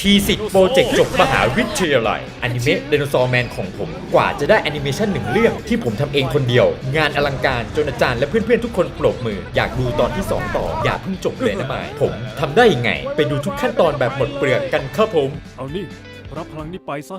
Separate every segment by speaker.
Speaker 1: ทีสิทธ์โปรเจกต์จบมหาวิทยาลัยอนิเมะไดโนเสาร์แมนของผม กว่าจะได้แอนิเมชันหนึ่งเรื่องที่ผมทำเองคนเดียว งานอลังการจนอาจารย์และเพื่อนๆทุกคนปรบมือ อยากดูตอนที่ 2 ต่อ อย่าเพิ่งจบเลยนะหมายผมทำได้ยังไง ไปดูทุกขั้นตอนแบบหมดเปลือกกันครับผม
Speaker 2: เอานี่รับพลังนี้ไปซะ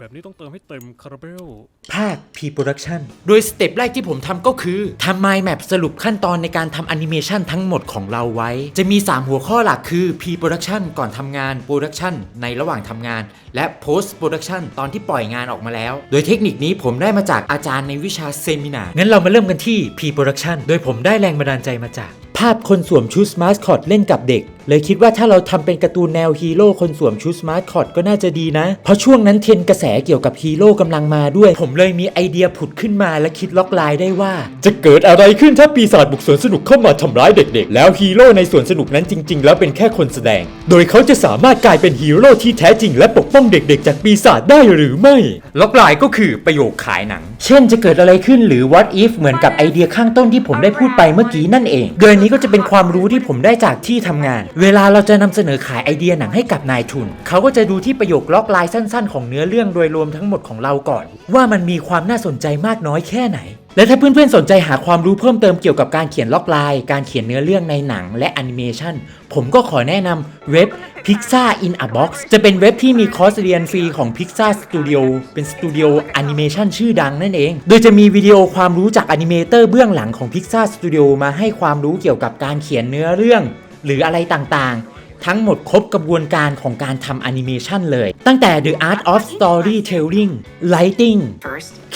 Speaker 2: แบบนี้ต้องเติมให้เต็มคาราเบล
Speaker 1: ภาค P Production โดยสเต็ปแรกที่ผมทำก็คือทำ Mind Map สรุปขั้นตอนในการทำแอนิเมชันทั้งหมดของเราไว้ จะมี 3 หัวข้อหลักคือ P Production ก่อนทำงาน Production ในระหว่างทำงาน และ Post Production ตอนที่ปล่อยงานออกมาแล้ว โดยเทคนิคนี้ผมได้มาจากอาจารย์ในวิชาเซมินางั้นเรามาเริ่มกันที่ P Production โดยผมได้แรงบันดาลใจมาจาก ภาพคนสวมชุดมาสคอตเล่นกับเด็ก เลยคิดว่าถ้าเราทำเป็นการ์ตูนแนวฮีโร่คนสวมชุดมาสคอตก็น่าจะดีนะ เพราะช่วงนั้นเทรนด์กระแสเกี่ยวกับฮีโร่กำลังมาด้วย ผมเลยมีไอเดียผุดขึ้นมาและคิดล็อกไลน์ได้ว่า จะเกิดอะไรขึ้นถ้าปีศาจบุกสวนสนุกเข้ามาทำร้ายเด็กๆ แล้วฮีโร่ในสวนสนุกนั้นจริง ๆ แล้วเป็นแค่คนแสดง โดยเขาจะสามารถกลายเป็นฮีโร่ที่แท้จริง และปกป้องเด็ก ๆ จากปีศาจได้หรือไม่ ล็อกไลน์ก็คือประโยคขายหนัง เช่นจะเกิดอะไรขึ้นหรือ what if เหมือนกับไอเดียข้างต้นที่ผมได้พูดไปเมื่อกี้นั่นเอง โดยอันนี้ก็จะเป็นความรู้ที่ผมได้จากที่ทำงานเวลาเราจะนำเสนอขายไอเดียหนังให้กับนายทุน เขาก็จะดูที่ประโยคล็อกไลน์สั้นๆ ของเนื้อเรื่องโดยรวมทั้งหมดของเราก่อน ว่ามันมีความน่าสนใจมากน้อยแค่ไหน และถ้าเพื่อนๆสนใจหาความรู้เพิ่มเติมเกี่ยวกับการเขียนล็อกไลน์การเขียนเนื้อเรื่องในหนังและแอนิเมชันผมก็ขอแนะนำเว็บ Pixar in a Box จะเป็นเว็บที่มีคอร์สเรียนฟรีของ Pixar Studio เป็นสตูดิโอแอนิเมชันชื่อดังนั่นเอง โดยจะมีวิดีโอความรู้จากแอนิเมเตอร์เบื้องหลังของ Pixar Studio มาให้ความรู้เกี่ยวกับการเขียนเนื้อเรื่อง หรืออะไรต่างๆ ทั้งหมดครบกระบวนการของการทำแอนิเมชันเลย ตั้งแต่ The Art of Storytelling Lighting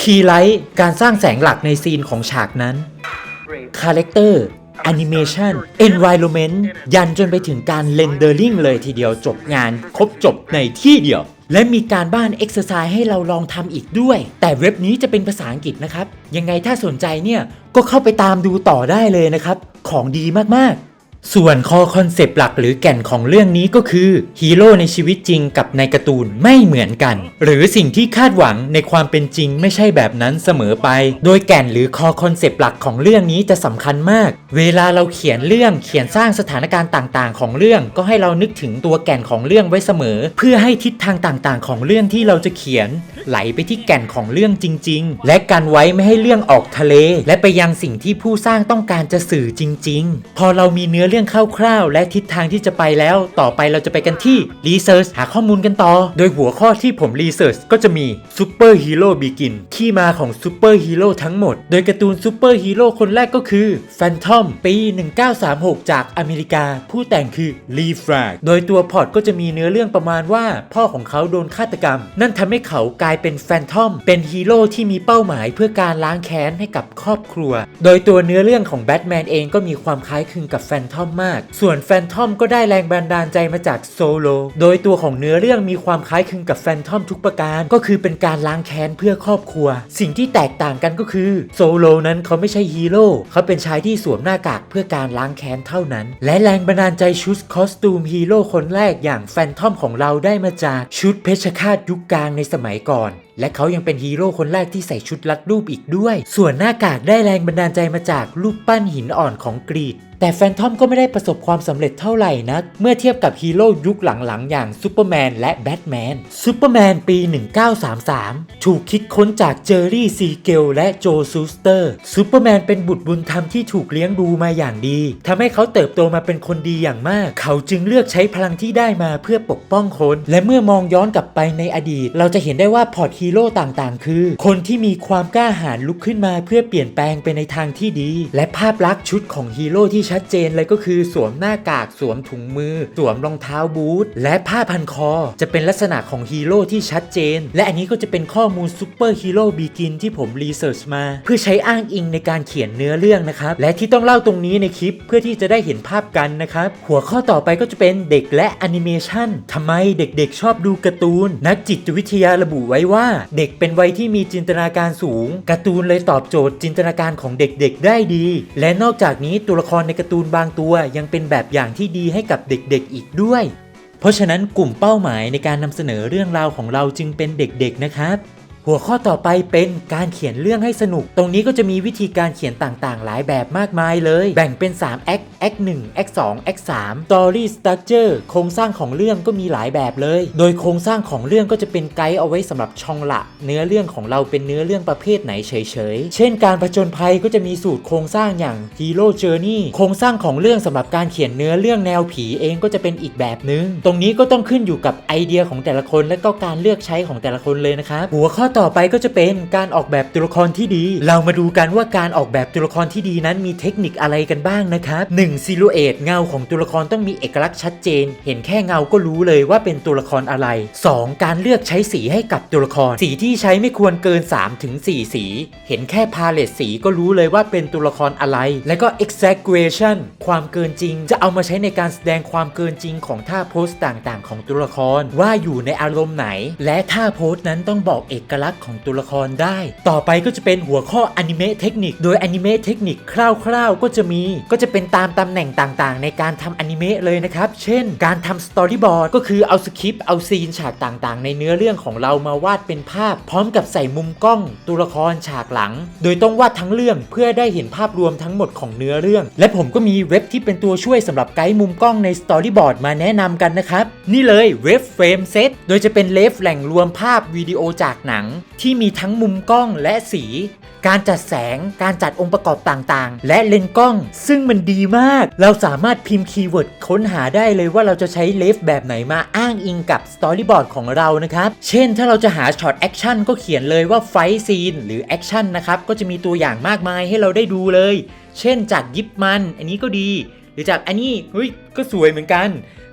Speaker 1: Key Light การสร้างแสงหลักในซีนของฉากนั้น
Speaker 3: grade.
Speaker 1: คาแรคเตอร์แอนิเมชัน Environment ยันจนไปถึงการเ e นเดอร์ลิงเลยทีเดียวจบงาน ครบจบในที่เดียว และมีการบ้านเอ็กซ์ไซส์ให้เราลองทำอีกด้วย แต่เว็บนี้จะเป็นภาษาอังกฤษนะครับ ยังไงถ้าสนใจเนี่ย ก็เข้าไปตามดูต่อได้เลยนะครับ ของดีมากๆ ส่วนคอคอนเซปต์หลักหรือแก่นของเรื่องนี้ก็คือฮีโร่ในชีวิตจริงกับในการ์ตูนไม่เหมือนกัน หรือสิ่งที่คาดหวังในความเป็นจริงไม่ใช่แบบนั้นเสมอไป โดยแก่นหรือคอคอนเซปต์หลักของเรื่องนี้จะสำคัญมาก เวลาเราเขียนเรื่องเขียนสร้างสถานการณ์ต่างๆ ของเรื่องก็ให้เรานึกถึงตัวแก่นของเรื่องไว้เสมอ เพื่อให้ทิศทางต่างๆ ของเรื่องที่เราจะเขียน ไหลไปที่แก่นของเรื่องจริง ๆ และกันไว้ไม่ให้เรื่องออกทะเล และไปยังสิ่งที่ผู้สร้างต้องการจะสื่อจริง ๆ พอเรามีเนื้อรื่องคร่าวๆและทิศทางที่จะไปแล้ว ต่อไปเราจะไปกันที่ Research หาข้อมูลกันต่อ โดยหัวข้อที่ผม Research ก็จะมี Super Hero Begin ที่มาของ Super Hero ทั้งหมด โดยการ์ตูน Super Hero คนแรกก็คือ Phantom ปี 1936 จากอเมริกา ผู้แต่งคือ Lee Frag โดยตัวพอร์ตก็จะมีเนื้อเรื่องประมาณว่า พ่อของเขาโดนฆาตกรรม นั่นทำให้เขากลายเป็นแฟนทอม เป็นฮีโร่ที่มีเป้าหมายเพื่อการล้างแค้นให้กับครอบครัว โดยตัวเนื้อเรื่องของแบทแมนเองก็มีความคล้ายคลึงกับแฟนทอมมาก ส่วนแฟนทอมก็ได้แรงบันดาลใจมาจากโซโล โดยตัวของเนื้อเรื่องมีความคล้ายคลึงกับแฟนทอมทุกประการ ก็คือเป็นการล้างแค้นเพื่อครอบครัว สิ่งที่แตกต่างกันก็คือโซโลนั้นเขาไม่ใช่ฮีโร่เขาเป็นชายที่สวมหน้ากากเพื่อการล้างแค้นเท่านั้น และแรงบันดาลใจชุดคอสตูมฮีโร่คนแรกอย่างแฟนทอมของเราได้มาจากชุดเพชฌฆาตยุคกลางในสมัยก่อนและเขายังเป็นฮีโร่คนแรกที่ใส่ชุดลัดรูปอีกด้วย ส่วนหน้ากากได้แรงบันดาลใจมาจากรูปปั้นหินอ่อนของกรีก แต่แฟนทอมก็ไม่ได้ประสบความสำเร็จเท่าไหร่นักเมื่อเทียบกับฮีโร่ยุคหลังๆ อย่างซูเปอร์แมนและแบทแมนซูเปอร์แมนปี 1933 ถูกคิดค้นจากเจอร์รี่ซีเกลและโจซูสเตอร์ซูเปอร์แมนเป็นบุตรบุญธรรมที่ถูกเลี้ยงดูมาอย่างดีทำให้เขาเติบโตมาเป็นคนดีอย่างมาก เขาจึงเลือกใช้พลังที่ได้มาเพื่อปกป้องคน และเมื่อมองย้อนกลับไปในอดีต เราจะเห็นได้ว่าพอร์ตฮีโร่ต่างๆ คือ คนที่มีความกล้าหาญลุกขึ้นมาเพื่อเปลี่ยนแปลงไปในทางที่ดี และภาพลักษณ์ชุดของฮีโร่ที่ชััดเจนเลยก็คือสวมหน้ากากสวมถุงมือ สวมรองเท้าบูทและผ้าพันคอ จะเป็นลักษณะของฮีโร่ที่ชัดเจน และอันนี้ก็จะเป็นข้อมูลซูเปอร์ฮีโร่บีกินที่ผมรีเสิร์ชมา เพื่อใช้อ้างอิงในการเขียนเนื้อเรื่องนะครับ และที่ต้องเล่าตรงนี้ในคลิปเพื่อที่จะได้เห็นภาพกันนะครับ หัวข้อต่อไปก็จะเป็นเด็กและแอนิเมชันทำไมเด็กๆ ชอบดูการ์ตูน นักจิตวิทยาระบุไว้ว่า เด็กเป็นวัยที่มีจินตนาการสูงการ์ตูนเลยตอบโจทย์จินตนาการของเด็กๆ ได้ดี และนอกจากนี้ตัวละครในการตูนบางตัวยังเป็นแบบอย่างที่ดีให้กับเด็กๆอีกด้วย เพราะฉะนั้นกลุ่มเป้าหมายในการนำเสนอเรื่องราวของเราจึงเป็นเด็กๆนะครับ หัวข้อต่อไปเป็นการเขียนเรื่องให้สนุก ตรงนี้ก็จะมีวิธีการเขียนต่างๆ หลายแบบมากมายเลย แบ่งเป็น3 act act 1 act 2 act 3 story structure โครงสร้างของเรื่องก็มีหลายแบบเลย โดยโครงสร้างของเรื่องก็จะเป็นไกด์เอาไว้สำหรับช่องละ เนื้อเรื่องของเราเป็นเนื้อเรื่องประเภทไหนเฉยๆ เช่น การผจญภัยก็จะมีสูตรโครงสร้างอย่าง hero journey โครงสร้างของเรื่องสำหรับการเขียนเนื้อเรื่องแนวผีเองก็จะเป็นอีกแบบนึง ตรงนี้ก็ต้องขึ้นอยู่กับไอเดียของแต่ละคนและก็การเลือกใช้ของแต่ละคนเลยนะครับหัวข้อต่อไปก็จะเป็นการออกแบบตัวละครที่ดี เรามาดูกันว่าการออกแบบตัวละครที่ดีนั้นมีเทคนิคอะไรกันบ้างนะครับ 1. ซิลูเอตเงาของตัวละครต้องมีเอกลักษณ์ชัดเจน เห็นแค่เงาก็รู้เลยว่าเป็นตัวละครอะไร 2. การเลือกใช้สีให้กับตัวละคร สีที่ใช้ไม่ควรเกิน 3-4ถึง4สี เห็นแค่พาเลตสีก็รู้เลยว่าเป็นตัวละครอะไร และก็ exaggeration ความเกินจริง จะเอามาใช้ในการแสดงความเกินจริงของท่าโพสต่างๆ ของตัวละคร ว่าอยู่ในอารมณ์ไหน และท่าโพสนั้นต้องบอกเอกลักษณ์ของตัวละครได้ ต่อไปก็จะเป็นหัวข้ออนิเมะเทคนิค โดยอนิเมะเทคนิคคร่าวๆ ก็จะมี ก็จะเป็นตามตำแหน่งต่างๆ ในการทำอนิเมะเลยนะครับ เช่น การทำสตอรี่บอร์ดก็คือเอาสคริปต์เอาซีนฉากต่างๆ ในเนื้อเรื่องของเรามาวาดเป็นภาพ พร้อมกับใส่มุมกล้อง ตัวละครฉากหลัง โดยต้องวาดทั้งเรื่องเพื่อได้เห็นภาพรวมทั้งหมดของเนื้อเรื่อง และผมก็มีเว็บที่เป็นตัวช่วยสำหรับไกด์มุมกล้องในสตอรี่บอร์ดมาแนะนำกันนะครับนี่เลยเว็บเฟรมเซตโดยจะเป็นเลฟแหล่งรวมภาพวิดีโอจากหนังที่มีทั้งมุมกล้องและสี การจัดแสง การจัดองค์ประกอบต่างๆ และเลนส์กล้อง ซึ่งมันดีมาก เราสามารถพิมพ์คีย์เวิร์ดค้นหาได้เลยว่าเราจะใช้เลฟแบบไหนมาอ้างอิงกับสตอรี่บอร์ดของเรานะครับ เช่น ถ้าเราจะหาช็อตแอคชั่นก็เขียนเลยว่าไฟซีนหรือแอคชั่นนะครับ ก็จะมีตัวอย่างมากมายให้เราได้ดูเลย เช่นจากยิปมัน อันนี้ก็ดี หรือจากอันนี้เฮ้ยก็สวยเหมือนกัน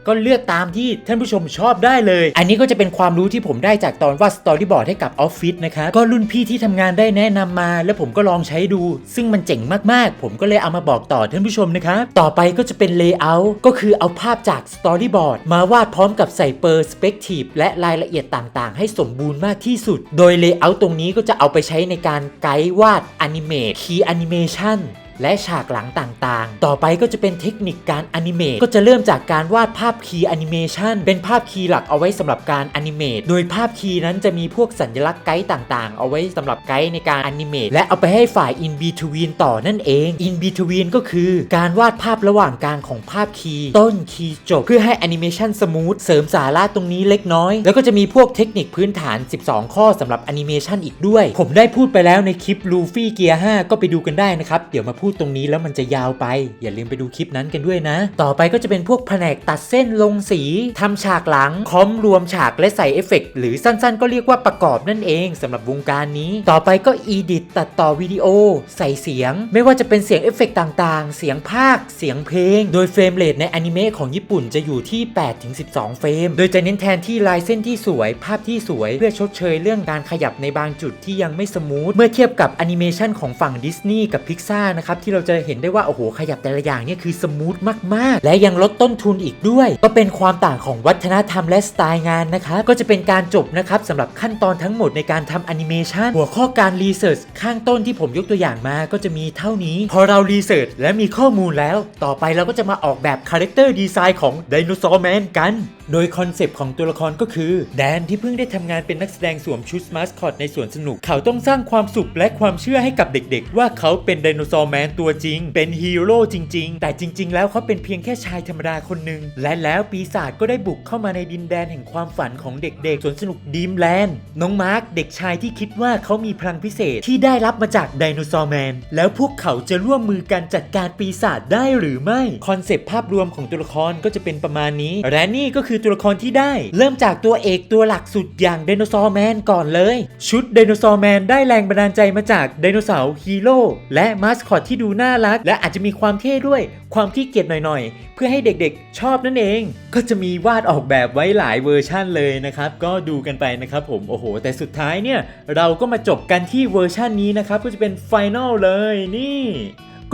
Speaker 1: ก็เลือกตามที่ท่านผู้ชมชอบได้เลย อันนี้ก็จะเป็นความรู้ที่ผมได้จากตอนวาดสตอรี่บอร์ดให้กับออฟฟิศนะครับ ก็รุ่นพี่ที่ทำงานได้แนะนำมา แล้วผมก็ลองใช้ดู ซึ่งมันเจ๋งมากๆ ผมก็เลยเอามาบอกต่อท่านผู้ชมนะครับ ต่อไปก็จะเป็นเลเยอร์ก็คือเอาภาพจากสตอรี่บอร์ดมาวาดพร้อมกับใส่เปอร์สเปกทีฟและรายละเอียดต่างๆ ให้สมบูรณ์มากที่สุด โดยเลเยอร์ตรงนี้ก็จะเอาไปใช้ในการไกด์วาดอนิเมตคีย์แอนิเมชัน และฉากหลังต่างๆ ต่อไปก็จะเป็นเทคนิคการอนิเมตก็จะเริ่มจากการวาดภาพคีย์แอนิเมชันเป็นภาพคีย์หลักเอาไว้สำหรับการอนิเมตโดยภาพคีย์นั้นจะมีพวกสัญลักษณ์ไกด์ต่างๆ เอาไว้สำหรับไกด์ในการอนิเมตและเอาไปให้ฝ่าย in between ต่อนั่นเอง in between ก็คือการวาดภาพระหว่างกลางของภาพคีย์ต้นคีย์จบ เพื่อให้แอนิเมชันสมูทเสริมสาระตรงนี้เล็กน้อย แล้วก็จะมีพวกเทคนิคพื้นฐาน 12 ข้อสำหรับแอนิเมชันอีกด้วย ผมได้พูดไปแล้วในคลิปลูฟี่เกียร์5ก็ไปดูกันได้นะครับเดี๋ยวมาพูดตรงนี้แล้วมันจะยาวไป อย่าลืมไปดูคลิปนั้นกันด้วยนะ ต่อไปก็จะเป็นพวกแผนกตัดเส้นลงสีทำฉากหลังคอมรวมฉากและใส่เอฟเฟกต์หรือสั้นๆ ก็เรียกว่าประกอบนั่นเองสำหรับวงการนี้ ต่อไปก็อีดิตตัดต่อวิดีโอ ใส่เสียง ไม่ว่าจะเป็นเสียงเอฟเฟกต์ต่างๆ เสียงภาค เสียงเพลง โดยเฟรมเรทในอนิเมะของญี่ปุ่นจะอยู่ที่ 8-12 เฟรม โดยจะเน้นแทนที่ลายเส้นที่สวย ภาพที่สวย เพื่อชดเชยเรื่องการขยับในบางจุดที่ยังไม่สมูท เมื่อเทียบกับแอนิเมชันของฝั่งดิสนีย์กับพิกซ่านะครับที่เราจะเห็นได้ว่าโอ้โหขยับแต่ละอย่างเนี่ยคือสมูทมากๆ และยังลดต้นทุนอีกด้วย ก็เป็นความต่างของวัฒนธรรมและสไตล์งานนะครับก็จะเป็นการจบนะครับสำหรับขั้นตอนทั้งหมดในการทำแอนิเมชันหัวข้อการรีเสิร์ชข้างต้นที่ผมยกตัวอย่างมาก็จะมีเท่านี้ พอเรารีเสิร์ชและมีข้อมูลแล้ว ต่อไปเราก็จะมาออกแบบคาแรคเตอร์ดีไซน์ของไดโนเสาร์แมนกัน โดยคอนเซปต์ของตัวละครก็คือ แดนที่เพิ่งได้ทำงานเป็นนักแสดงสวมชุดมาสคอตในสวนสนุก เขาต้องสร้างความสุขและความเชื่อให้กับเด็กๆ ว่าเขาเป็นไดโนเสาร์แมนตัวจริง เป็นฮีโร่จริง ๆ แต่จริง ๆ แล้วเขาเป็นเพียงแค่ชายธรรมดาคนหนึ่งและแล้วปีศาจก็ได้บุกเข้ามาในดินแดนแห่งความฝันของเด็กๆสวนสนุกดีมแลนด์น้องมาร์คเด็กชายที่คิดว่าเขามีพลังพิเศษที่ได้รับมาจากไดโนเสาร์แมนแล้วพวกเขาจะร่วมมือกันจัดการปีศาจได้หรือไม่คอนเซปต์ภาพรวมของตัวละครก็จะเป็นประมาณนี้ และนี่ก็คือตัวละครที่ได้ เริ่มจากตัวเอกตัวหลักสุดอย่างไดโนเสาร์แมนก่อนเลย ชุดไดโนเสาร์แมนได้แรงบันดาลใจมาจากไดโนเสาร์ฮีโร่และมาสคอตที่ดูน่ารัก และอาจจะมีความเท่ด้วย ความขี้เกียจหน่อยๆ เพื่อให้เด็กๆ ชอบนั่นเอง ก็จะมีวาดออกแบบไว้หลายเวอร์ชั่นเลยนะครับ ก็ดูกันไปนะครับผม โอ้โห แต่สุดท้ายเนี่ย เราก็มาจบกันที่เวอร์ชั่นนี้นะครับ ก็จะเป็นไฟนอลเลยนี่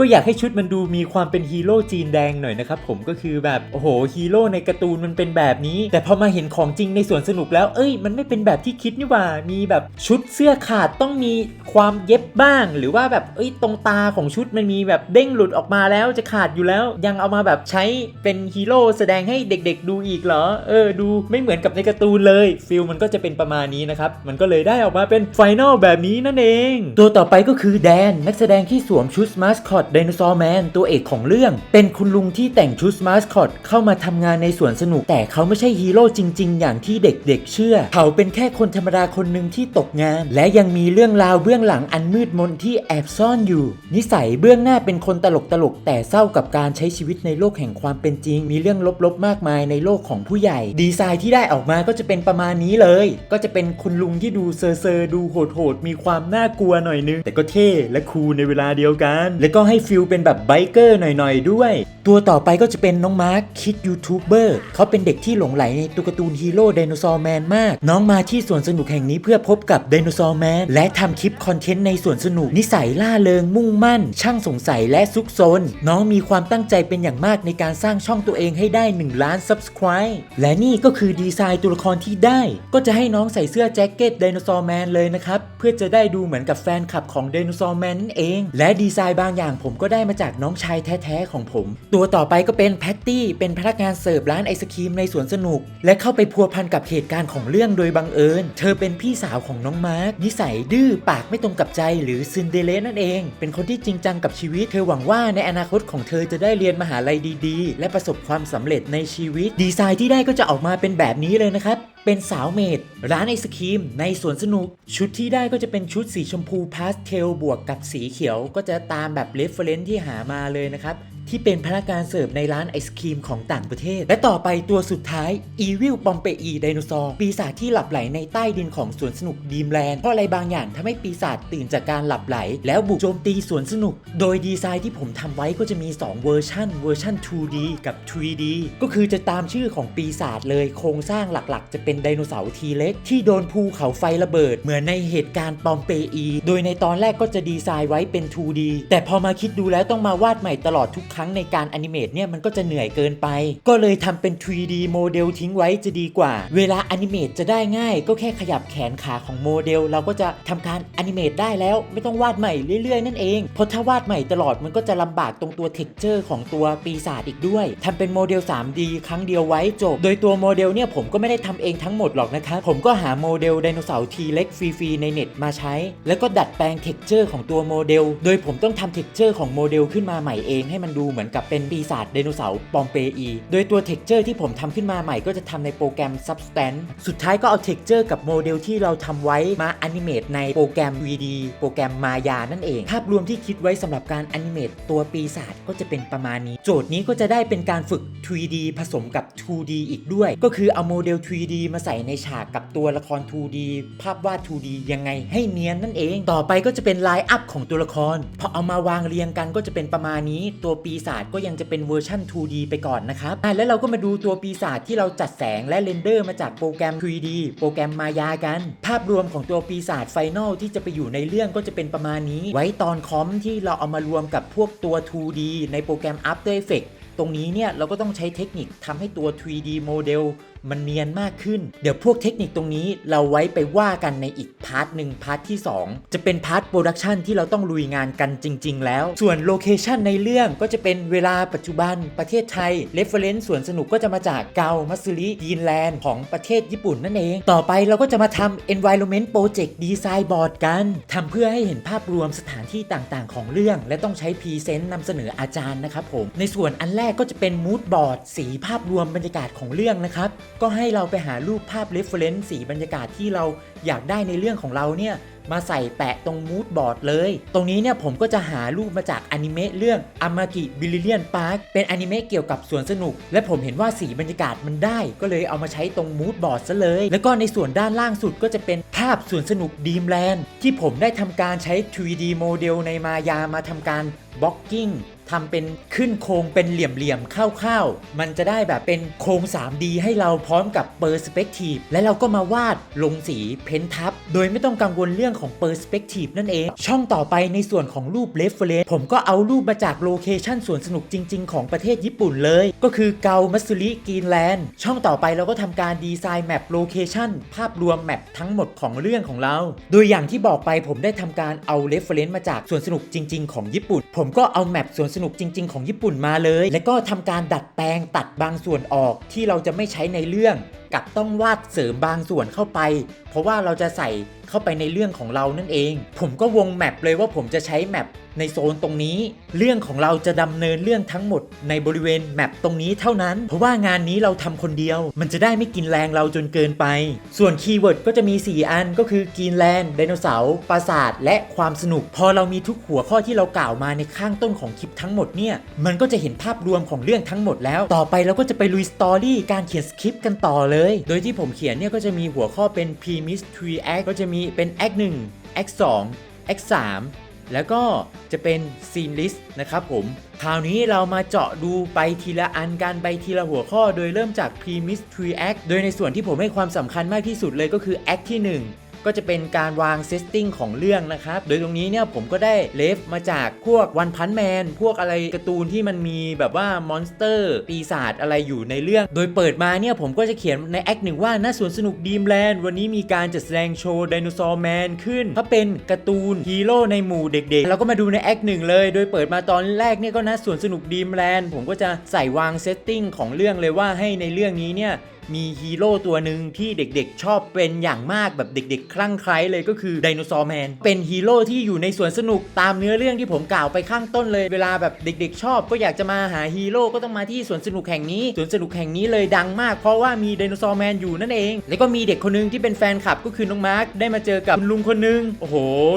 Speaker 1: ก็อยากให้ชุดมันดูมีความเป็นฮีโร่จีนแดงหน่อยนะครับผมก็คือแบบโอ้โหฮีโร่ในการ์ตูนมันเป็นแบบนี้ แต่พอมาเห็นของจริงในสวนสนุกแล้วเอ้ยมันไม่เป็นแบบที่คิดนี่หว่ามีแบบชุดเสื้อขาดต้องมีความเย็บบ้าง หรือว่าแบบเอ้ยตรงตาของชุดมันมีแบบเด้งหลุดออกมาแล้วจะขาดอยู่แล้ว ยังเอามาแบบใช้เป็นฮีโร่แสดงให้เด็กๆดูอีกเหรอเออดูไม่เหมือนกับในการ์ตูนเลยฟิลมันก็จะเป็นประมาณนี้นะครับมันก็เลยได้ออกมาเป็นไฟนอลแบบนี้นั่นเอง ตัวต่อไปก็คือแดนนักแสดงที่สวมชุดมาสคอตไดโนเสาร์แมนตัวเอกของเรื่อง เป็นคุณลุงที่แต่งชุดมาสคอตเข้ามาทำงานในสวนสนุก แต่เขาไม่ใช่ฮีโร่จริง ๆ อย่างที่เด็กๆ เชื่อ เขาเป็นแค่คนธรรมดาคนหนึ่งที่ตกงาน และยังมีเรื่องราวเบื้องหลังอันมืดมนที่แอบซ่อนอยู่ นิสัยเบื้องหน้าเป็นคนตลกตลกๆแต่เศร้ากับการใช้ชีวิตในโลกแห่งความเป็นจริง มีเรื่องลบๆมากมายในโลกของผู้ใหญ่ ดีไซน์ที่ได้ออกมาก็จะเป็นประมาณนี้เลย ก็จะเป็นคุณลุงที่ดูเซอร์เซอร์ดูโหดๆมีความน่ากลัวหน่อยนึงแต่ก็เท่และคูลในเวลาเดียวกัน แล้วก็ให้ฟิลเป็นแบบไบเกอร์หน่อยๆด้วย ตัวต่อไปก็จะเป็นน้องมาร์คคิดยูทูบเบอร์เขาเป็นเด็กที่หลงไหลในตัวการ์ตูนฮีโร่ไดโนเสาร์แมนมาก น้องมาที่สวนสนุกแห่งนี้เพื่อพบกับไดโนเสาร์แมนและทำคลิปคอนเทนต์ในสวนสนุกนิสัยล่าเริงมุ่งมั่น ช่างสงสัยและซุกซน น้องมีความตั้งใจเป็นอย่างมากในการสร้างช่องตัวเองให้ได้ 1 ล้าน Subscribe และนี่ก็คือดีไซน์ตัวละครที่ได้ ก็จะให้น้องใส่เสื้อแจ็คเก็ตไดโนเสาร์แมนเลยนะครับเพื่อจะได้ดูเหมือนกับแฟนคลับของไดโนเสาร์แมนนั่นเอง และดีไซน์บางอย่างผมก็ได้มาจากน้องชายแท้ๆของผม ตัวต่อไปก็เป็นแพตตี้เป็นพนักงานเสิร์ฟร้านไอศครีมในสวนสนุก และเข้าไปพัวพันกับเหตุการณ์ของเรื่องโดยบังเอิญ เธอเป็นพี่สาวของน้องมาร์คนิสัยดื้อปากไม่ตรงกับใจหรือซินเดเลนั่นเอง เป็นคนที่จริงจังกับชีวิต เธอหวังว่าในอนาคตของเธอจะได้เรียนมหาลัยดีๆ และประสบความสำเร็จในชีวิต ดีไซน์ที่ได้ก็จะออกมาเป็นแบบนี้เลยนะครับเป็นสาวเมดร้านไอศครีมในสวนสนุก ชุดที่ได้ก็จะเป็นชุดสีชมพูพาสเทลบวกกับสีเขียว ก็จะตามแบบเรฟเฟรนที่หามาเลยนะครับ ที่เป็นพนักงานเสิร์ฟในร้านไอศครีมของต่างประเทศ และต่อไปตัวสุดท้าย Evil p o m p e i ไดโนเสาร์ปีศาจที่หลับไหลในใต้ดินของสวนสนุกดีมแลนด์เพราะอะไรบางอย่างทำให้ปีศาจตื่นจากการหลับไหล แล้วบุกโจมตีสวนสนุก โดยดีไซน์ที่ผมทำไว้ก็จะมี 2 เวอร์ชันเวอร์ชัน 2D กับ 3D ก็คือจะตามชื่อของปีศาจเลยโครงสร้างหลักๆ จะเป็นไดโนเสาร์ทีเล็กที่โดนภูเขาไฟระเบิด เหมือนในเหตุการณ์ปอมเปอีโดยในตอนแรกก็จะดีไซน์ไว้เป็น 2D แต่พอมาคิดดูแล้วต้องมาวาดใหม่ตลอดทุกครั้งในการอนิเมตเนี่ยมันก็จะเหนื่อยเกินไป ก็เลยทำเป็น 3D โมเดลทิ้งไว้จะดีกว่า เวลาอนิเมตจะได้ง่าย ก็แค่ขยับแขนขาของโมเดล เราก็จะทำการอนิเมตได้แล้ว ไม่ต้องวาดใหม่เรื่อยๆ นั่นเอง เพราะถ้าวาดใหม่ตลอดมันก็จะลำบากตรงตัวเท็กเจอร์ของตัวปีศาจอีกด้วยทำเป็นโมเดล 3D ครั้งเดียวไว้จบ โดยตัวโมเดลเนี่ยผมก็ไม่ได้ทำเองทั้งหมดหรอกนะครับผมก็หาโมเดลไดโนเสาร์ทีเล็กฟรีๆในเน็ตมาใช้ แล้วก็ดัดแปลงเท็กเจอร์ของตัวโมเดล โดยผมต้องทำเท็กเจอร์ของโมเดลขึ้นมาใหม่เองให้มันดูเหมือนกับเป็นปีศาจไดโนเสาร์ปอมเปอี โดยตัวเท็กเจอร์ที่ผมทำขึ้นมาใหม่ก็จะทำในโปรแกรม Substance สุดท้ายก็เอาเท็กเจอร์กับโมเดลที่เราทำไว้มาอนิเมตในโปรแกรม 3D โปรแกรมมายานั่นเอง ภาพรวมที่คิดไว้สำหรับการอนิเมตตัวปีศาจก็จะเป็นประมาณนี้ โจทย์นี้ก็จะได้เป็นการฝึก 3D ผสมกับ 2D อีกด้วย ก็คือเอาโมเดล 3D มาใส่ในฉากกับตัวละคร 2D ภาพวาด 2D ยังไงให้เนียนนั่นเอง ต่อไปก็จะเป็นไลน์อัพของตัวละครพอเอามาวางเรียงกันก็จะเป็นประมาณนี้ตัวปีศาจก็ยังจะเป็นเวอร์ชัน 2D ไปก่อนนะครับอะแล้วเราก็มาดูตัวปีศาจที่เราจัดแสงและเรนเดอร์มาจากโปรแกรม 3D โปรแกรมมายากัน ภาพรวมของตัวปีศาจไฟนอลที่จะไปอยู่ในเรื่องก็จะเป็นประมาณนี้ ไว้ตอนคอมที่เราเอามารวมกับพวกตัว 2D ในโปรแกรม After Effects ตรงนี้เนี่ยเราก็ต้องใช้เทคนิคทำให้ตัว 3D โมเดลมันเนียนมากขึ้น เดี๋ยวพวกเทคนิคตรงนี้เราไว้ไปว่ากันในอีกพาร์ทหนึ่งพาร์ทที่ 2 จะเป็นพาร์ทโปรดักชันที่เราต้องลุยงานกันจริง ๆ แล้ว ส่วนโลเคชันในเรื่องก็จะเป็นเวลาปัจจุบันประเทศไทยเรฟเฟรนซ์ส่วนสนุกก็จะมาจากเกามัสซิริยีนแลนด์ของประเทศญี่ปุ่นนั่นเอง ต่อไปเราก็จะมาทำ environment project design board กันทำเพื่อให้เห็นภาพรวมสถานที่ต่างๆ ของเรื่อง และต้องใช้พรีเซนต์นำเสนออาจารย์นะครับผม ในส่วนอันแรกก็จะเป็น mood board สีภาพรวมบรรยากาศของเรื่องนะครับก็ให้เราไปหารูปภาพ reference สีบรรยากาศที่เราอยากได้ในเรื่องของเราเนี่ยมาใส่แปะตรงมูดบอร์ดเลย ตรงนี้เนี่ยผมก็จะหารูปมาจากอนิเมะเรื่องอามากิบิลิเลียนพาร์คเป็นอนิเมะเกี่ยวกับสวนสนุก และผมเห็นว่าสีบรรยากาศมันได้ ก็เลยเอามาใช้ตรงมูดบอร์ดซะเลย แล้วก็ในส่วนด้านล่างสุดก็จะเป็นภาพสวนสนุกดีมแลนด์ที่ผมได้ทำการใช้ 3D โมเดลในมายามาทำการบล็อกกิ้ง ทำเป็นขึ้นโครงเป็นเหลี่ยมๆคร่าวๆมันจะได้แบบเป็นโครง 3D ให้เราพร้อมกับเปอร์สเปกทีฟและเราก็มาวาดลงสีเพ้นทับ โดยไม่ต้องกังวลเรื่องของเปอร์สเปกทีฟนั่นเอง ช่องต่อไปในส่วนของรูปเรฟเฟรนผมก็เอารูปมาจากโลเคชันสวนสนุกจริง ๆ ของประเทศญี่ปุ่นเลย ก็คือเกามัส u ริกรีนแลนด์ช่องต่อไปเราก็ทำการดีไซน์แมปโลเคชันภาพรวมแมปทั้งหมดของเรื่องของเรา โดยอย่างที่บอกไปผมได้ทำการเอาเรฟเฟรนซ์มาจากสวนสนุกจริง ๆ ของญี่ปุ่น ผมก็เอาแมปสวนสนุกจริง ๆ ของญี่ปุ่นมาเลย และก็ทำการดัดแปลงตัดบางส่วนออกที่เราจะไม่ใช้ในเรื่อง กับต้องวาดเสริมบางส่วนเข้าไป เพราะว่าเราจะใส่ เข้าไปในเรื่องของเรานั่นเอง ผมก็วงแมปเลยว่าผมจะใช้แมปในโซนตรงนี้ เรื่องของเราจะดำเนินเรื่องทั้งหมดในบริเวณแมปตรงนี้เท่านั้น เพราะว่างานนี้เราทำคนเดียว มันจะได้ไม่กินแรงเราจนเกินไป ส่วนคีย์เวิร์ดก็จะมี 4 อันก็คือกรีนแลนด์ไดโนเสาร์ปราสาทและความสนุก พอเรามีทุกหัวข้อที่เรากล่าวมาในข้างต้นของคลิปทั้งหมดเนี่ยมันก็จะเห็นภาพรวมของเรื่องทั้งหมดแล้ว ต่อไปเราก็จะไปลุยสตอรี่การเขียนสคริปต์กันต่อเลย โดยที่ผมเขียนเนี่ยก็จะมีหัวข้อเป็น premise 3 act ก็จะมีีเป็น act 1 act 2 act 3 แล้วก็จะเป็น scene list นะครับผม คราวนี้เรามาเจาะดูไปทีละอันกันไปทีละหัวข้อ โดยเริ่มจาก premise 3 act โดยในส่วนที่ผมให้ความสำคัญมากที่สุดเลยก็คือ act ที่ 1 ก็จะเป็นการวาง setting ของเรื่องนะครับ โดยตรงนี้เนี่ยผมก็ได้เลฟมาจากพวกวันพันแมนพวกอะไรการ์ตูนที่มันมีแบบว่ามอนสเตอร์ ปีศาจอะไรอยู่ในเรื่อง โดยเปิดมาเนี่ยผมก็จะเขียนในแอคหนึ่งว่าณสวนสนุกดีมแลนด์วันนี้มีการจัดแสดงโชว์ไดโนเสาร์แมนขึ้นถ้าเป็นการ์ตูนฮีโร่ในหมู่เด็กๆเราก็มาดูในแอคหนึ่งเลย โดยเปิดมาตอนแรกเนี่ยก็ณสวนสนุกดีมแลนด์ผมก็จะใส่วางเซตติ้งของเรื่องเลยว่าให้ในเรื่องนี้เนี่ย มีฮีโร่ตัวหนึ่งที่เด็กๆ ชอบเป็นอย่างมากแบบเด็ก ๆ คลั่งไคล้เลยก็คือไดโนเสาร์แมน เป็นฮีโร่ที่อยู่ในสวนสนุกตามเนื้อเรื่องที่ผมกล่าวไปข้างต้นเลย เวลาแบบเด็ก ๆ ชอบก็อยากจะมาหาฮีโร่ก็ต้องมาที่สวนสนุกแห่งนี้ สวนสนุกแห่งนี้เลยดังมากเพราะว่ามีไดโนเสาร์แมนอยู่นั่นเอง แล้วก็มีเด็กคนหนึงที่เป็นแฟนคลับก็คือน้องมาร์คได้มาเจอกับลุงคนหนึงโอ้โห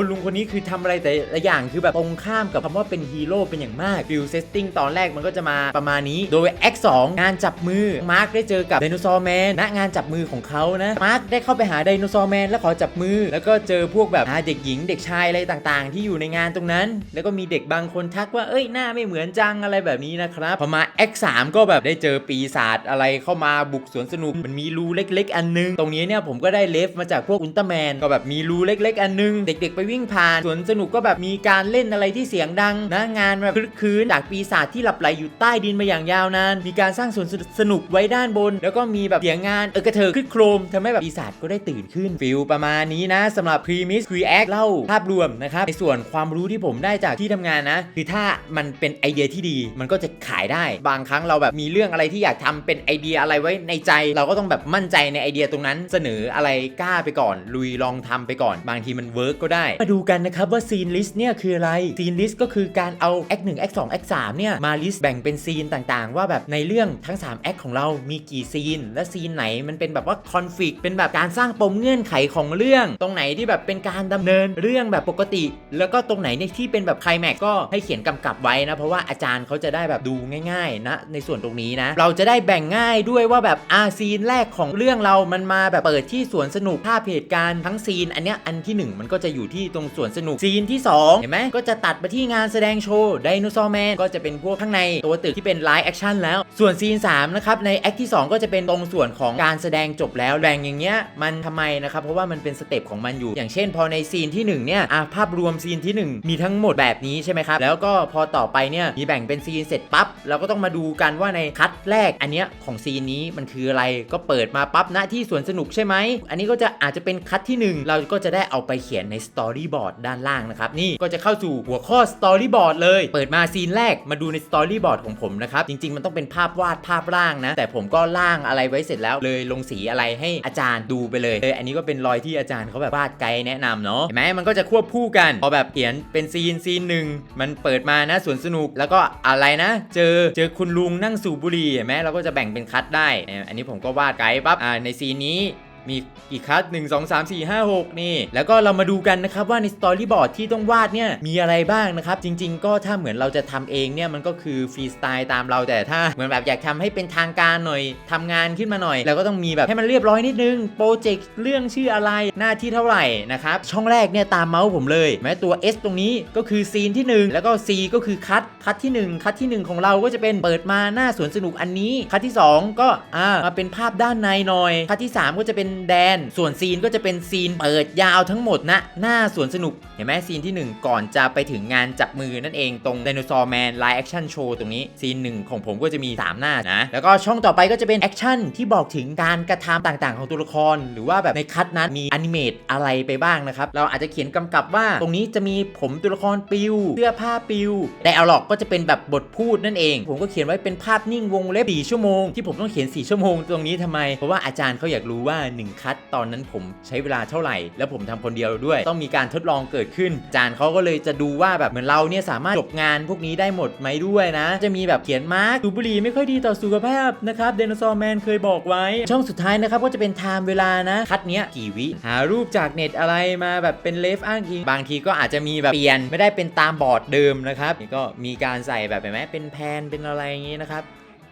Speaker 1: ลุงคนนี้คือทำอะไรแต่ละอย่างคือแบบตรงข้ามกับคำว่าเป็นฮีโร่เป็นอย่างมากฟิลเซตติ้งตอนแรกมันก็จะมาประมาณนี้ โดยแอค2งานจับมือมาร์คได้เจอกับไดโนเสาร์แมนณงานจับมือของเขานะมาร์คได้เข้าไปหาไดโนเสาร์แมนแล้วขอจับมือ แล้วก็เจอพวกแบบเด็กหญิงเด็กชายอะไรต่างๆ ที่อยู่ในงานตรงนั้น แล้วก็มีเด็กบางคนทักว่าเอ้ยหน้าไม่เหมือนจังอะไรแบบนี้นะครับพอมาแอค3ก็แบบได้เจอปีศาจอะไรเข้ามาบุกสวนสนุกมันมีรูเล็ก ๆ อันนึง ตรงนี้เนี่ยผมก็ได้เลฟมาจากพวกอุลตร้าแมนก็แบบมีรูเล็ก ๆ อันนึง เด็ก ๆ ไปวิ่งผ่านสวนสนุกก็แบบมีการเล่นอะไรที่เสียงดังนะงานแบบคลึกคืนจากปีศาจที่หลับไหลอยู่ใต้ดินมาอย่างยาวนานมีการสร้างสวนสนุกไว้ด้านบน แล้วก็มีแบบเสียงงานเออกระเถิบคลึกโครมทำให้แบบปีศาจก็ได้ตื่นขึ้นฟิลประมาณนี้นะสำหรับ premise react เล่าภาพรวมนะครับในส่วนความรู้ที่ผมได้จากที่ทำงานนะ คือถ้ามันเป็นไอเดียที่ดี มันก็จะขายได้ บางครั้งเราแบบมีเรื่องอะไรที่อยากทำเป็นไอเดียอะไรไว้ในใจ เราก็ต้องแบบมั่นใจในไอเดียตรงนั้น เสนออะไรกล้าไปก่อน ลุยลองทำไปก่อน บางทีมันเวิร์กก็ได้ มาดูกันนะครับว่า scene list เนี่ยคืออะไร scene list ก็คือการเอา act 1 act 2 act 3เนี่ยมา list แบ่งเป็นซีนต่างๆ ว่าแบบในเรื่องทั้ง3 act ของเรามีกี่ซีนและซีนไหนมันเป็นแบบว่า conflict เป็นแบบการสร้างปมเงื่อนไขของเรื่อง ตรงไหนที่แบบเป็นการดำเนินเรื่องแบบปกติ แล้วก็ตรงไหนในที่เป็นแบบไคลแม็กก็ให้เขียนกำกับไว้นะ เพราะว่าอาจารย์เขาจะได้แบบดูง่ายๆนะในส่วนตรงนี้นะ เราจะได้แบ่งง่ายด้วยว่าแบบอาซีนแรกของเรื่องเรามันมาแบบเปิดที่สวนสนุกภาพเหตุการณ์ทั้งซีน อันเนี้ยอันที่หนึ่งมันก็จะอยู่ที่ตรงสวนสนุกซีนที่สองเห็นไหมก็จะตัดไปที่งานแสดงโชว์ไดโนเสาร์แมนก็จะเป็นพวกข้างในตัวตึกที่เป็นไลฟ์แอคชั่นแล้วส่วนซีน3นะครับในแอคที่ 2 ก็จะเป็นตรงส่วนของการแสดงจบแล้วแบ่งอย่างเงี้ยมันทำไมนะครับเพราะว่ามันเป็นสเต็ปของมันอยู่ อย่างเช่น พอในซีนที่ 1 เนี่ยภาพรวมซีนที่ 1 มีทั้งหมดแบบนี้ใช่ไหมครับ แล้วก็พอต่อไปเนี่ยมีแบ่งเป็นซีนเสร็จปั๊บเราก็ต้องมาดูกันว่าในคัดแรกอันเนี้ยของซีนนี้มันคืออะไรก็เปิดมาปั๊บณที่สวนสนุกใช่ไหมอันนี้ก็จะอาจจะเป็นคัดที่ 1 เราก็จะได้เอาไปเขียนในสตอรี่บอร์ดด้านล่างนะครับนี่ก็จะเข้าสู่หัวข้อสตอรี่บอร์ดเลยเปิดมาซีนแรกมาดูในสตอรี่บอร์ดของผมนะครับจริงๆ มันต้องเป็นภาพวาดภาพร่างนะแต่ผมก็ร่างอะไรไว้เสร็จแล้วเลยลงสีอะไรให้อาจารย์ดูไปเลยเอออันนี้ก็เป็นรอยที่อาจารย์เขาแบบวาดไกด์แนะนำเนาะเห็นไหมมันก็จะควบคู่กัน พอแบบเขียนเป็นซีนซีนหนึ่งมันเปิดมานะสวนสนุกแล้วก็อะไรนะ เจอเจอคุณลุงนั่งสูบบุหรี่เห็นไหมเราก็จะแบ่งเป็นคัดได้เอออันนี้ผมก็วาดไกด์ปั๊บอ่าในซีนนี้ มีกี่คัด1 2 3 4 5 6 นี่ แล้วก็เรามาดูกันนะครับว่าในสตอรี่บอร์ดที่ต้องวาดเนี่ยมีอะไรบ้างนะครับ จริง ๆ ก็ถ้าเหมือนเราจะทำเองเนี่ยมันก็คือฟรีสไตล์ตามเราแต่ถ้าเหมือนแบบอยากทำให้เป็นทางการหน่อยทำงานขึ้นมาหน่อยเราก็ต้องมีแบบให้มันเรียบร้อยนิดนึงโปรเจกต์เรื่องชื่ออะไรหน้าที่เท่าไหร่นะครับช่องแรกเนี่ยตามเมาส์ผมเลย แม้ตัว S ตรงนี้ก็คือซีนที่ 1 แล้วก็ C ก็คือคัดคัดที่ 1 คัดที่ 1 ของเราก็จะเป็นเปิดมาหน้าสวนสนุกอันนี้ คัดที่ 2 ก็อ่ามาเป็นภาพด้านในหน่อย คัดที่ 3 ก็จะเป็นแดน ส่วนซีนก็จะเป็นซีนเปิดยาวทั้งหมดนะหน้าสวนสนุกเห็นไหมซีนที่ 1 ก่อนจะไปถึงงานจับมือนั่นเองตรง Dinosaur Man Live Action Show ตรงนี้ซีนหนึ่งของผมก็จะมี 3 หน้านะแล้วก็ช่องต่อไปก็จะเป็นแอคชั่นที่บอกถึงการกระทำต่างๆ ของตัวละคร หรือว่าแบบในคัดนั้นมีอนิเมตอะไรไปบ้างนะครับเราอาจจะเขียนกำกับว่าตรงนี้จะมีผมตัวละครปิวเสื้อผ้าปิวไดอะล็อกก็จะเป็นแบบบทพูดนั่นเอง ผมก็เขียนไว้เป็นภาพนิ่งวงเล็บ4ชั่วโมงที่ผมต้องเขียน4ชั่วโมงตรงนี้ทำไมเพราะว่าอาจารย์เขาอยากรู้ว่า1 คัด ตอนนั้นผมใช้เวลาเท่าไหร่ แล้วผมทำคนเดียวด้วย ต้องมีการทดลองเกิดขึ้นอาจารย์เขาก็เลยจะดูว่าแบบเหมือนเราเนี่ยสามารถจบงานพวกนี้ได้หมดไหมด้วยนะ จะมีแบบเขียนมาร์กสูบบุหรี่ไม่ค่อยดีต่อสุขภาพนะครับเดนซอร์แมนเคยบอกไว้ ช่องสุดท้ายนะครับก็จะเป็นไทม์เวลานะ คัดเนี้ยกี่วิหารูปจากเน็ตอะไรมาแบบเป็นเลฟอ้างอิงบางทีก็อาจจะมีแบบเปลี่ยนไม่ได้เป็นตามบอร์ดเดิมนะครับนี่ก็มีการใส่แบบเห็นไหมเป็นแพนเป็นอะไรอย่างงี้นะครับ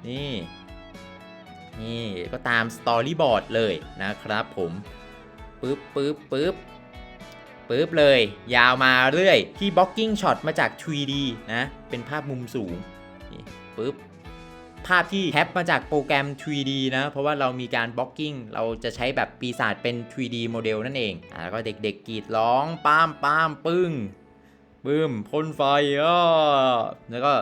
Speaker 1: นี่ นี่ก็ตามสตอรี่บอร์ดเลยนะครับผมปึ๊บปึ๊บปึ๊บปึ๊บเลย ยาวมาเรื่อย ที่บล็อกกิ้งช็อตมาจาก 3D นะ เป็นภาพมุมสูงนี่ปึ๊บภาพที่แคปมาจากโปรแกรม 3D นะ เพราะว่าเรามีการบล็อกกิ้ง เราจะใช้แบบปีศาจเป็น 3D โมเดลนั่นเอง อ่าแล้วก็เด็กๆกรีดร้องป้ามป้ามปึ้งบึ้มพ่นไฟอ้อแล้วก็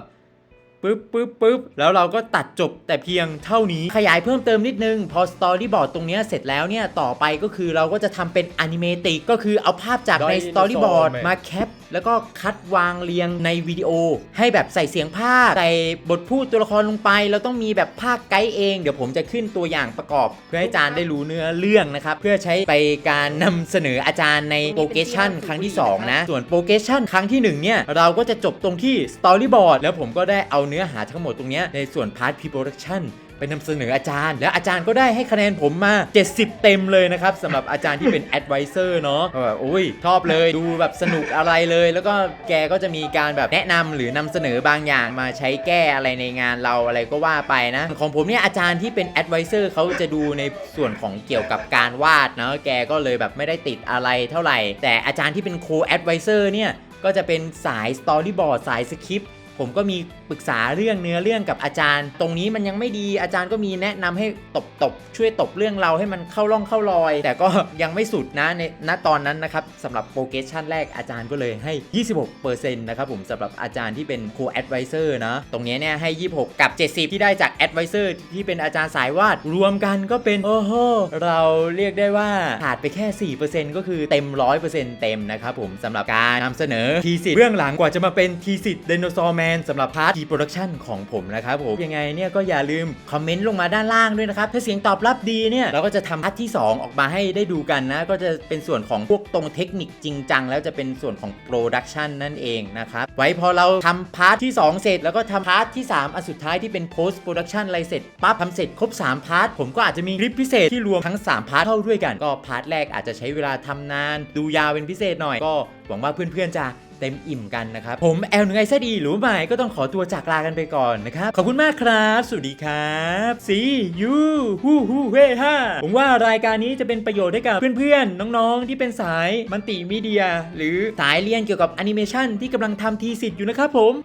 Speaker 1: ปึ๊บปึ๊บปึ๊บแล้วเราก็ตัดจบแต่เพียงเท่านี้ขยายเพิ่มเติมนิดนึง พอสตอรี่บอร์ดตรงเนี้ยเสร็จแล้วเนี่ย ต่อไปก็คือเราก็จะทำเป็นอนิเมติกก็คือเอาภาพจากในสตอรี่บอร์ดมาแคป แล้วก็คัดวางเรียงในวิดีโอ ให้แบบใส่เสียงภาคใส่บทพูดตัวละครลงไป เราต้องมีแบบภาคไกด์เอง เดี๋ยวผมจะขึ้นตัวอย่างประกอบ เพื่อให้อาจารย์ได้รู้เนื้อเรื่องนะครับ เพื่อใช้ไปการนำเสนออาจารย์ในโปรเกชันครั้งที่ 2 นะ ส่วนโปรเกชันครั้งที่ 1 เนี่ย เราก็จะจบตรงที่สตอรี่บอร์ดแล้วผมก็ได้เอาเนื้อหาทั้งหมดตรงนี้ในส่วนพาร์ทพรีโปรดักชัน ไปนำเสนออาจารย์ แล้วอาจารย์ก็ได้ให้คะแนนผมมา 70 เต็มเลยนะครับสำหรับอาจารย์ที่เป็น advisor เนาะก็แบบอุ้ยชอบเลยดูแบบสนุกอะไรเลย แล้วก็แกก็จะมีการแบบแนะนำหรือนำเสนอบางอย่างมาใช้แก้อะไรในงานเราอะไรก็ว่าไปนะ ของผมเนี่ยอาจารย์ที่เป็น advisor เขาจะดูในส่วนของเกี่ยวกับการวาดเนาะแกก็เลยแบบไม่ได้ติดอะไรเท่าไหร่ แต่อาจารย์ที่เป็น co advisor เนี่ยก็จะเป็นสาย storyboard สายสคริปต์ ผมก็มีปรึกษาเรื่องเนื้อเรื่องกับอาจารย์ ตรงนี้มันยังไม่ดีอาจารย์ก็มีแนะนำให้ตบตบช่วยตบเรื่องเราให้มันเข้าร่องเข้ารอย แต่ก็ยังไม่สุดนะในณตอนนั้นนะครับสำหรับโปรเกรสชันแรกอาจารย์ก็เลยให้ 26%นะครับผมสำหรับอาจารย์ที่เป็น co advisor นะตรงนี้เนี่ยให้ 26 กับ 70 ที่ได้จาก advisor ที่เป็นอาจารย์สายวาดรวมกันก็เป็นโอ้โหเราเรียกได้ว่าขาดไปแค่ 4%ก็คือเต็ม 100%เต็มนะครับผมสำหรับการนำเสนอทีสิทธิ์เบื้องหลังกว่าจะมาเป็นทีสิทธิ์ Dinosaur Man สสำหรับพาร์ทีโปรดักชันของผมนะครับผมยังไงเนี่ยก็อย่าลืมคอมเมนต์ลงมาด้านล่างด้วยนะครับ ถ้าเสียงตอบรับดีเนี่ยเราก็จะทำพาร์ทที่ 2 ออกมาให้ได้ดูกันนะ ก็จะเป็นส่วนของพวกตรงเทคนิคจริงจังแล้วจะเป็นส่วนของโปรดักชันนั่นเองนะครับ ไว้พอเราทำพาร์ทที่ 2 เสร็จ แล้วก็ทำพาร์ทที่ 3 อันสุดท้ายที่เป็น post production อะไรเสร็จปั๊บทำเสร็จครบ 3 พาร์ทผมก็อาจจะมีคลิปพิเศษที่รวมทั้ง 3 พาร์ทเข้าด้วยกันก็พาร์ทแรกอาจจะใช้เวลาทำนาน ดูยาวเป็นพิเศษหน่อยก็หวังว่าเพื่อนๆจะ เต็มอิ่มกันนะครับ ผมแอลหนึ่งไอซดีหรือว่าหมายก็ต้องขอตัวจากลากันไปก่อนนะครับ ขอบคุณมากครับ สวัสดีครับ See you ฮู้ฮู้เฮฮ่าผมว่ารายการนี้จะเป็นประโยชน์ให้กับเพื่อนๆ น้องๆ ที่เป็นสายมัลติมีเดีย หรือสายเรียนเกี่ยวกับแอนิเมชันที่กำลังทำทีสิทธิ์อยู่นะครับผม